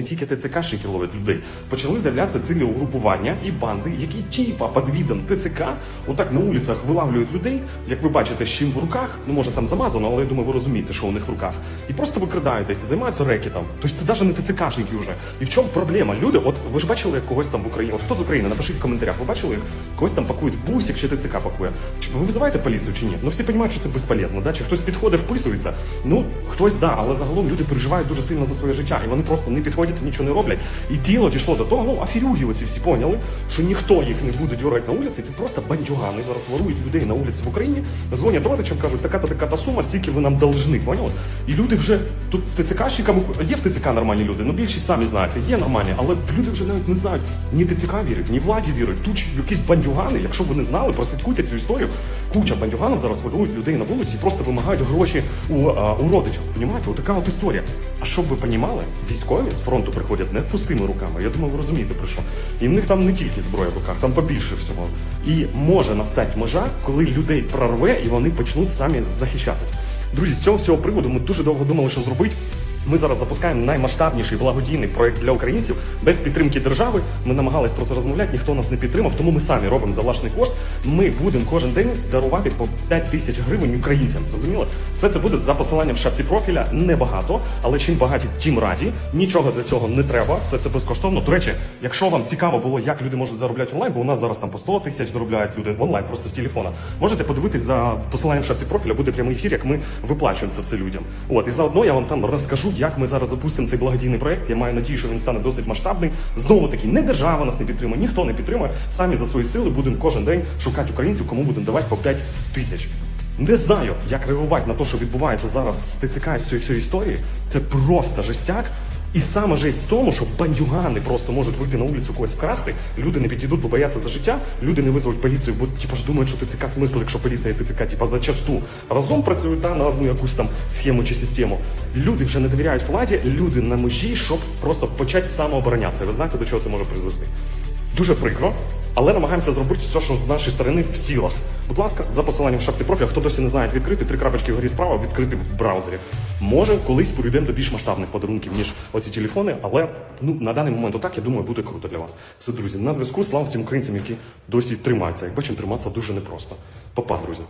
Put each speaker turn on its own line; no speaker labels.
не тільки ТЦКшники ловлять людей. Почали з'являтися цілі угрупування і банди, які типа під відом ТЦК отак на вулицях вилавлюють людей, як ви бачите, з чим в руках, ну може там замазано, але я думаю, ви розумієте, що у них в руках. І просто викрадаєтесь, займаються рекетом. Тобто це навіть не ТЦКшники вже. І в чому проблема? Люди, от ви ж бачили як когось там в Україні. От хто з України? Напишіть в коментарях. Ви бачили, як когось там пакують в бусик чи ТЦК пакує. Ви визиваєте поліцію чи ні? Ну всі розуміють, що це безполезно. Да? Чи хтось підходить, вписується? Ну хтось да, але загалом люди переживають дуже сильно за своє життя, і вони просто не підходять, нічого не роблять. І діло дійшло до того, ну аферюги оці всі поняли, що ніхто їх не буде дюрати на вулиці. Це просто бандюгани. Зараз ворують людей на вулиці в Україні. Дзвонять родичам, кажуть, така-то така-то сума, стільки ви нам должны, поняли? І люди вже тут з ТЦКшниками є в ТЦК нормальні люди. Ну більшість самі знаєте, є нормальні, але люди вже навіть не знають ні ТЦК вірить, ні владі вірить. Тут якісь бандюгани. Якщо б не знали, прослідкуйте цю історію. Куча бандюганів зараз ворують людей на вулиці і просто вимагають гроші у, а, у родичів. Понімаєте? Отака от історія. А щоб ви понімали, військові з фронту приходять не з пустими руками. Я думаю, ви розумієте про що. І в них там не тільки зброя в руках, там побільше всього. І може настати межа, коли людей прорве і вони почнуть самі захищатись. Друзі, з цього всього приводу ми дуже довго думали, що зробити. Ми зараз запускаємо наймасштабніший благодійний проект для українців без підтримки держави. Ми намагались про це розмовляти, ніхто нас не підтримав, тому ми самі робимо за власний кошт. Ми будемо кожен день дарувати по 5 тисяч гривень українцям. Зрозуміло? Все це буде за посиланням в шапці профіля. Небагато, але чим багаті, тим раді. Нічого для цього не треба. Це це безкоштовно. До речі, якщо вам цікаво було, як люди можуть заробляти онлайн, бо у нас зараз там по 100 тисяч заробляють люди онлайн, просто з телефона. Можете подивитись за посиланням в шапці профіля, буде прямий ефір, як ми виплачуємо це все людям. От і заодно я вам там розкажу, як ми зараз запустимо цей благодійний проект. Я маю надію, що він стане досить масштабний. Знову таки, не держава нас не підтримує, ніхто не підтримує. Самі за свої сили будемо кожен день шукати українців, кому будемо давати по 5 тисяч. Не знаю, як реагувати на те, що відбувається зараз з ТЦК з цієї всієї історії. Це просто жестяк. І саме жесть в тому, що бандюгани просто можуть вийти на вулицю когось вкрасти, люди не підійдуть, бо бояться за життя, люди не визовуть поліцію, бо типу ж думають, що ТЦК смисл, якщо поліція і ТЦК, типу, зачасту разом працюють да, на одну якусь там схему чи систему. Люди вже не довіряють владі, люди на межі, щоб просто почати самооборонятися. Ви знаєте, до чого це може призвести? Дуже прикро, але намагаємося зробити все, що з нашої сторони в силах. Будь ласка, за посиланням в шапці профіля, хто досі не знає, відкрити, три крапочки вгорі справа, відкрити в браузері. Може, колись перейдемо до більш масштабних подарунків, ніж оці телефони, але ну на даний момент отак, я думаю, буде круто для вас. Все, друзі, на зв'язку. Слава всім українцям, які досі тримаються. Як бачимо, триматися дуже непросто. Папа, друзі.